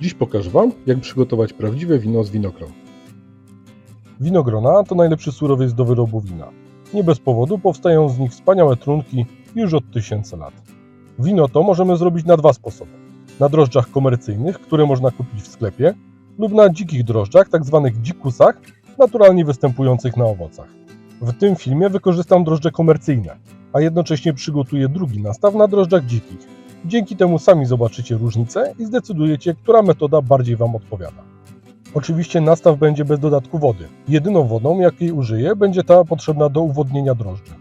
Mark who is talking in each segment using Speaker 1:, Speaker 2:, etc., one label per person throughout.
Speaker 1: Dziś pokażę Wam, jak przygotować prawdziwe wino z winogron. Winogrona to najlepszy surowiec do wyrobu wina. Nie bez powodu powstają z nich wspaniałe trunki już od tysięcy lat. Wino to możemy zrobić na dwa sposoby. Na drożdżach komercyjnych, które można kupić w sklepie, lub na dzikich drożdżach, tak zwanych dzikusach, naturalnie występujących na owocach. W tym filmie wykorzystam drożdże komercyjne, a jednocześnie przygotuję drugi nastaw na drożdżach dzikich. Dzięki temu sami zobaczycie różnicę i zdecydujecie, która metoda bardziej Wam odpowiada. Oczywiście nastaw będzie bez dodatku wody. Jedyną wodą, jakiej użyję, będzie ta potrzebna do uwodnienia drożdży.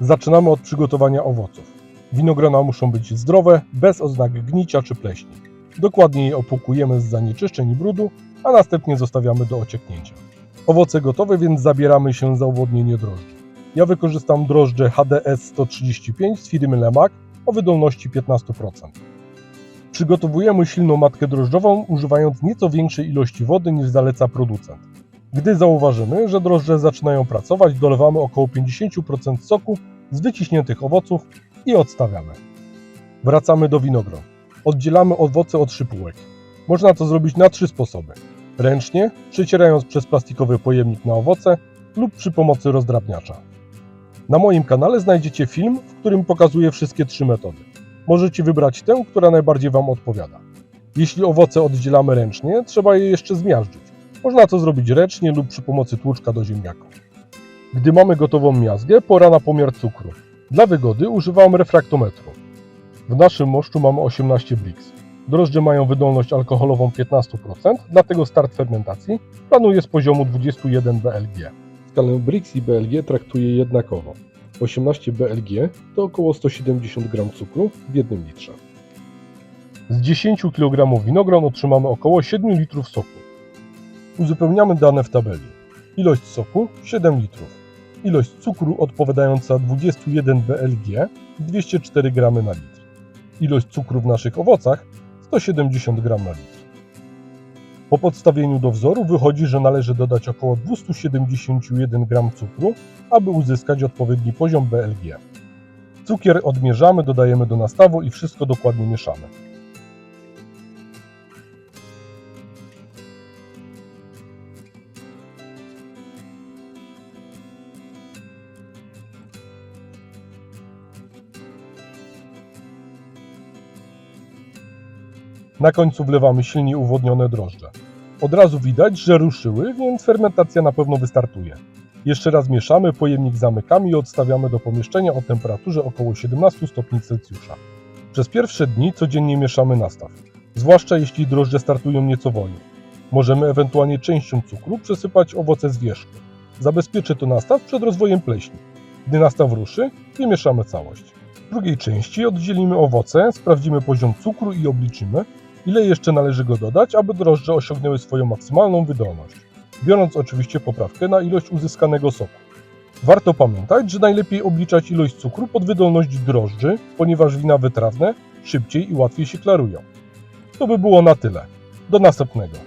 Speaker 1: Zaczynamy od przygotowania owoców. Winogrona muszą być zdrowe, bez oznak gnicia czy pleśni. Dokładnie je opłukujemy z zanieczyszczeń i brudu, a następnie zostawiamy do ocieknięcia. Owoce gotowe, więc zabieramy się za uwodnienie drożdży. Ja wykorzystam drożdże HDS 135 z firmy Lemac o wydolności 15%. Przygotowujemy silną matkę drożdżową, używając nieco większej ilości wody niż zaleca producent. Gdy zauważymy, że drożdże zaczynają pracować, dolewamy około 50% soku z wyciśniętych owoców i odstawiamy. Wracamy do winogron. Oddzielamy owoce od szypułek. Można to zrobić na trzy sposoby. Ręcznie, przecierając przez plastikowy pojemnik na owoce lub przy pomocy rozdrabniacza. Na moim kanale znajdziecie film, w którym pokazuję wszystkie trzy metody. Możecie wybrać tę, która najbardziej Wam odpowiada. Jeśli owoce oddzielamy ręcznie, trzeba je jeszcze zmiażdżyć. Można to zrobić ręcznie lub przy pomocy tłuczka do ziemniaków. Gdy mamy gotową miazgę, pora na pomiar cukru. Dla wygody używam refraktometru. W naszym moszczu mamy 18 Brix. Drożdże mają wydolność alkoholową 15%, dlatego start fermentacji planuję z poziomu 21 BLG. Skalę Brix i BLG traktuję jednakowo. 18 BLG to około 170 g cukru w 1 litrze. Z 10 kg winogron otrzymamy około 7 litrów soku. Uzupełniamy dane w tabeli. Ilość soku 7 litrów. Ilość cukru odpowiadająca 21 BLG 204 g na litr. Ilość cukru w naszych owocach 170 g na litr. Po podstawieniu do wzoru wychodzi, że należy dodać około 271 g cukru, aby uzyskać odpowiedni poziom BLG. Cukier odmierzamy, dodajemy do nastawu i wszystko dokładnie mieszamy. Na końcu wlewamy silnie uwodnione drożdże. Od razu widać, że ruszyły, więc fermentacja na pewno wystartuje. Jeszcze raz mieszamy, pojemnik zamykamy i odstawiamy do pomieszczenia o temperaturze około 17 stopni Celsjusza. Przez pierwsze dni codziennie mieszamy nastaw, zwłaszcza jeśli drożdże startują nieco wolniej. Możemy ewentualnie częścią cukru przesypać owoce z wierzchu. Zabezpieczy to nastaw przed rozwojem pleśni. Gdy nastaw ruszy, wymieszamy całość. W drugiej części oddzielimy owoce, sprawdzimy poziom cukru i obliczymy, ile jeszcze należy go dodać, aby drożdże osiągnęły swoją maksymalną wydolność, biorąc oczywiście poprawkę na ilość uzyskanego soku. Warto pamiętać, że najlepiej obliczać ilość cukru pod wydolność drożdży, ponieważ wina wytrawne szybciej i łatwiej się klarują. To by było na tyle. Do następnego.